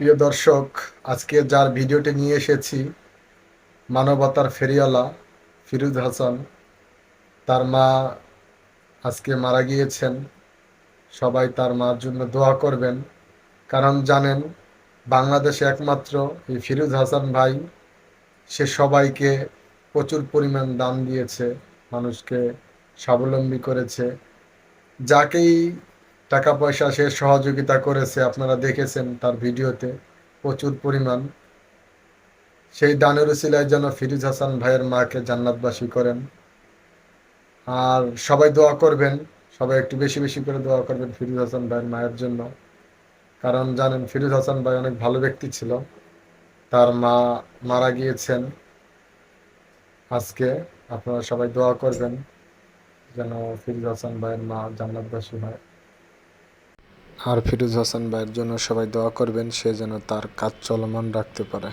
প্রিয় দর্শক, আজকে যার ভিডিওটি নিয়ে এসেছি, মানবতার ফেরিওয়ালা ফিরুজ হাসান, তার মা আজকে মারা গিয়েছেন। সবাই তার মার জন্য দোয়া করবেন। কারণ জানেন, বাংলাদেশে একমাত্র এই ফিরুজ হাসান ভাই, সে সবাইকে প্রচুর পরিমাণ দান দিয়েছে, মানুষকে স্বাবলম্বী করেছে। যাকেই টাকা পয়সা সে সহযোগিতা করেছে, আপনারা দেখেছেন তার ভিডিওতে প্রচুর পরিমাণ। সেই দানের উসিলায় যেন ফিরুজ হাসান ভাইয়ের মাকে জান্নাতবাসী করেন। আর সবাই দোয়া করবেন, সবাই একটু বেশি বেশি করে দোয়া করবেন ফিরুজ হাসান ভাইয়ের মায়ের জন্য। কারণ জানেন, ফিরুজ হাসান ভাই অনেক ভালো ব্যক্তি ছিল। তার মা মারা গিয়েছেন আজকে। আপনারা সবাই দোয়া করবেন যেন ফিরুজ হাসান ভাইয়ের মা জান্নাতবাসী হয়। আর ফিরোজ হাসান ভাইয়ের জন্য সবাই দোয়া করবেন, সে যেন তার কাজ চলমান রাখতে পারে।